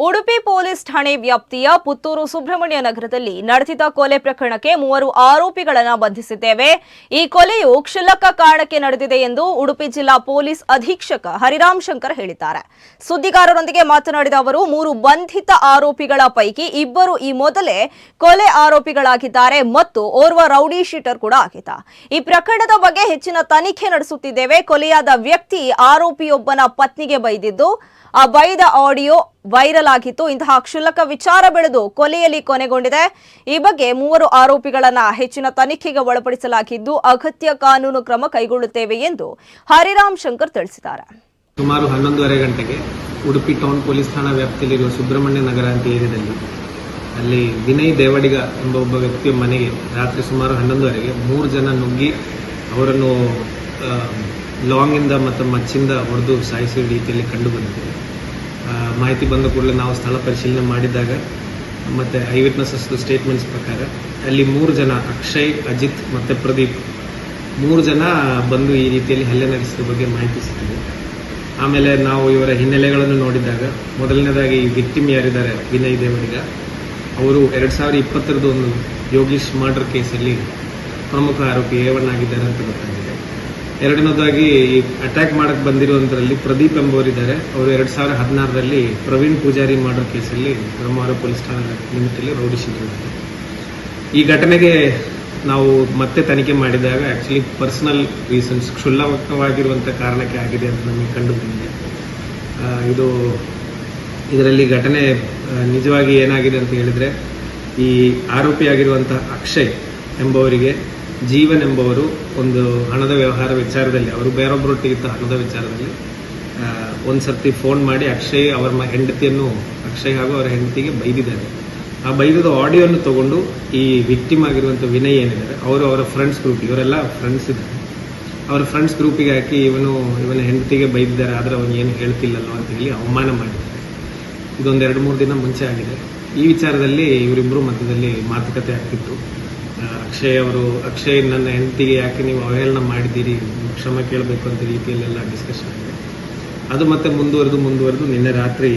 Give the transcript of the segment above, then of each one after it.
Udupi police ಠಾಣೆ ವ್ಯಾಪ್ತಿಯ ಪುತ್ತೂರು ಸುಬ್ರಹ್ಮಣ್ಯ ನಗರದಲ್ಲಿ ನಡೆದಿದ ಕೊಲೆ ಪ್ರಕರಣಕ್ಕೆ ಮೂವರು ಆರೋಪಿಗಳನ್ನು ಬಂಧಿಸಿದ್ದೇವೆ. ಈ ಕೊಲೆಯು ಕ್ಷುಲ್ಲಕ ಕಾರಣಕ್ಕೆ ನಡೆದಿದೆ ಎಂದು ಉಡುಪಿ ಜಿಲ್ಲಾ ಪೊಲೀಸ್ ಅಧೀಕ್ಷಕ ಹರಿರಾಮ್ ಶಂಕರ್ ಹೇಳಿದ್ದಾರೆ. ಸುದ್ದಿಗಾರರೊಂದಿಗೆ ಮಾತನಾಡಿದ ಅವರು, ಮೂರು ಬಂಧಿತ ಆರೋಪಿಗಳ ಪೈಕಿ ಇಬ್ಬರು ಈ ಮೊದಲೇ ಕೊಲೆ ಆರೋಪಿಗಳಾಗಿದ್ದಾರೆ ಮತ್ತು ಓರ್ವ ರೌಡಿ ಶೀಟರ್ ಕೂಡ ಆಗಿದ್ದ. ಈ ಪ್ರಕರಣದ ಬಗ್ಗೆ ಹೆಚ್ಚಿನ ತನಿಖೆ ನಡೆಸುತ್ತಿದ್ದೇವೆ. ಕೊಲೆಯಾದ ವ್ಯಕ್ತಿ ಆರೋಪಿಯೊಬ್ಬನ ಪತ್ನಿಗೆ ಬೈದಿದ್ದು, ಆ ಬೈದ ಆಡಿಯೋ ವೈರಲ್ ಆಗಿತ್ತು. ಇಂತಹ ಕ್ಷುಲ್ಲಕ ವಿಚಾರ ಬೆಳೆದು ಕೊಲೆಯಲ್ಲಿ ಕೊನೆಗೊಂಡಿದೆ. ಈ ಬಗ್ಗೆ ಮೂವರು ಆರೋಪಿಗಳನ್ನ ಹೆಚ್ಚಿನ ತನಿಖೆಗೆ ಒಳಪಡಿಸಲಾಗಿದ್ದು ಅಗತ್ಯ ಕಾನೂನು ಕ್ರಮ ಕೈಗೊಳ್ಳುತ್ತೇವೆ ಎಂದು ಹರಿರಾಮ್ ಶಂಕರ್ ತಿಳಿಸಿದ್ದಾರೆ. ಸುಮಾರು ಹನ್ನೊಂದುವರೆ ಗಂಟೆಗೆ ಉಡುಪಿ ಟೌನ್ ಪೊಲೀಸ್ ಠಾಣಾ ವ್ಯಾಪ್ತಿಯಲ್ಲಿರುವ ಸುಬ್ರಹ್ಮಣ್ಯ ನಗರ ಅಂತ ಏರಿಯಾದಲ್ಲಿ ಅಲ್ಲಿ ವಿನಯ್ ದೇವಡಿಗ ಎಂಬ ಒಬ್ಬ ವ್ಯಕ್ತಿಯ ಮನೆಗೆ ರಾತ್ರಿ ಸುಮಾರು ಹನ್ನೊಂದುವರೆಗೆ ಮೂರು ಜನ ನುಗ್ಗಿ ಅವರನ್ನು ಲಾಂಗಿಂದ ಮತ್ತು ಮಚ್ಚಿಂದ ಹೊಡೆದು ಸಾಯಿಸುವ ರೀತಿಯಲ್ಲಿ ಕಂಡು ಬಂದಿದೆ. ಆ, ಮಾಹಿತಿ ಬಂದ ಕೂಡಲೇ ನಾವು ಸ್ಥಳ ಪರಿಶೀಲನೆ ಮಾಡಿದಾಗ ಮತ್ತು ಐ ವಿಟ್ನೆಸಸ್ ಸ್ಟೇಟ್ಮೆಂಟ್ಸ್ ಪ್ರಕಾರ ಅಲ್ಲಿ ಮೂರು ಜನ ಅಕ್ಷಯ್, ಅಜಿತ್ ಮತ್ತು ಪ್ರದೀಪ್. ಮೂರು ಜನ ಬಂದು ಈ ರೀತಿಯಲ್ಲಿ ಹಲ್ಲೆ ನಡೆಸಿದ ಬಗ್ಗೆ ಮಾಹಿತಿ ಸಿಕ್ಕಿದೆ. ಆಮೇಲೆ ನಾವು ಇವರ ಹಿನ್ನೆಲೆಗಳನ್ನು ನೋಡಿದಾಗ ಮೊದಲನೇದಾಗಿ ಈ ವಿಕ್ಟಿಮ್ ಯಾರಿದ್ದಾರೆ? ವಿನಯ್ ದೇವರಿಗ. ಅವರು ಎರಡು ಸಾವಿರದ ಇಪ್ಪತ್ತರದ್ದು ಒಂದು ಯೋಗೀಶ್ ಮರ್ಡರ್ ಕೇಸಲ್ಲಿ ಪ್ರಮುಖ ಆರೋಪಿ ಆಗಿದ್ದಾರೆ ಅಂತ ಗೊತ್ತಾಗಿದೆ. ಎರಡನೇದಾಗಿ ಈ ಅಟ್ಯಾಕ್ ಮಾಡಕ್ ಬಂದಿರುವಂತರಲ್ಲಿ ಪ್ರದೀಪ್ ಎಂಬುವರಿದ್ದಾರೆ. ಅವರು ಎರಡ್ ಸಾವಿರದ ಹದಿನಾರರಲ್ಲಿ ಪ್ರವೀಣ್ ಪೂಜಾರಿ ಮಾಡೋ ಕೇಸಲ್ಲಿ ಬ್ರಹ್ಮಾವರ ಪೊಲೀಸ್ ಠಾಣೆ ನಿಮಿತ್ತಲ್ಲಿ ರೌಡಿ ಈ ಘಟನೆಗೆ ನಾವು ಮತ್ತೆ ತನಿಖೆ ಮಾಡಿದಾಗ ಆಕ್ಚುಲಿ ಪರ್ಸನಲ್ ರೀಸನ್ಸ್ ಕ್ಷುಲ್ಲಕವಾಗಿರುವಂಥ ಕಾರಣಕ್ಕೆ ಆಗಿದೆ ಅಂತ ನಮಗೆ ಕಂಡು ಬಂದಿದೆ ಇದು ಇದರಲ್ಲಿ ಘಟನೆ ನಿಜವಾಗಿ ಏನಾಗಿದೆ ಅಂತ ಹೇಳಿದ್ರೆ ಈ ಆರೋಪಿಯಾಗಿರುವಂಥ ಅಕ್ಷಯ್ ಎಂಬವರಿಗೆ ಜೀವನ್ ಎಂಬವರು ಒಂದು ಹಣದ ವ್ಯವಹಾರ ವಿಚಾರದಲ್ಲಿ, ಅವರು ಬೇರೊಬ್ಬರೊಟ್ಟಿಗಿದ್ದ ಹಣದ ವಿಚಾರದಲ್ಲಿ ಒಂದ್ಸರ್ತಿ ಒಂದ್ ಸರ್ತಿ ಫೋನ್ ಮಾಡಿ ಅಕ್ಷಯ್ ಅವರ ಹೆಂಡತಿಯನ್ನು, ಅಕ್ಷಯ್ ಹಾಗೂ ಅವರ ಹೆಂಡತಿಗೆ ಬೈದಿದ್ದಾರೆ. ಆ ಬೈದದ ಆಡಿಯೋನ್ನು ತಗೊಂಡು ಈ ವಿಕ್ಟಿಮ್ ಆಗಿರುವಂಥ ವಿನಯ್ ಏನಿದ್ದಾರೆ, ಅವರು ಅವರ ಫ್ರೆಂಡ್ಸ್ ಗ್ರೂಪ್ ಇವರೆಲ್ಲ ಫ್ರೆಂಡ್ಸ್ ಇದ್ದಾರೆ. ಅವರ ಫ್ರೆಂಡ್ಸ್ ಗ್ರೂಪಿಗೆ ಹಾಕಿ ಇವನು, ಇವನ ಹೆಂಡತಿಗೆ ಬೈದಿದ್ದಾರೆ, ಆದರೆ ಅವನು ಏನು ಹೇಳ್ತಿಲ್ಲಲ್ಲೋ ಅಂತ ಹೇಳಿ ಅವಮಾನ ಮಾಡಿದ್ದಾರೆ. ಇದೊಂದು ಎರಡು ಮೂರು ದಿನ ಮುಂಚೆ ಆಗಿದೆ. ಈ ವಿಚಾರದಲ್ಲಿ ಇವರಿಬ್ಬರು ಮಧ್ಯದಲ್ಲಿ ಮಾತುಕತೆ ಆಗ್ತಿತ್ತು. ಅಕ್ಷಯ್ ಅವರು, ಅಕ್ಷಯ್ ನನ್ನ ಹೆಂಡತಿಗೆ ಯಾಕೆ ನೀವು ಅವಹೇಳನ ಮಾಡಿದ್ದೀರಿ? ಕ್ಷಮ ಕೇಳಬೇಕು ಅಂತ ರೀತಿಯಲ್ಲೆಲ್ಲ ಡಿಸ್ಕಷನ್ ಆಗಿದೆ. ಅದು ಮತ್ತೆ ಮುಂದುವರೆದು ಮುಂದುವರೆದು ನಿನ್ನೆ ರಾತ್ರಿ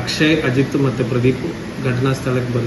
ಅಕ್ಷಯ್, ಅಜಿತ್ ಮತ್ತು ಪ್ರದೀಪ್ ಘಟನಾ ಸ್ಥಳಕ್ಕೆ ಬಂದು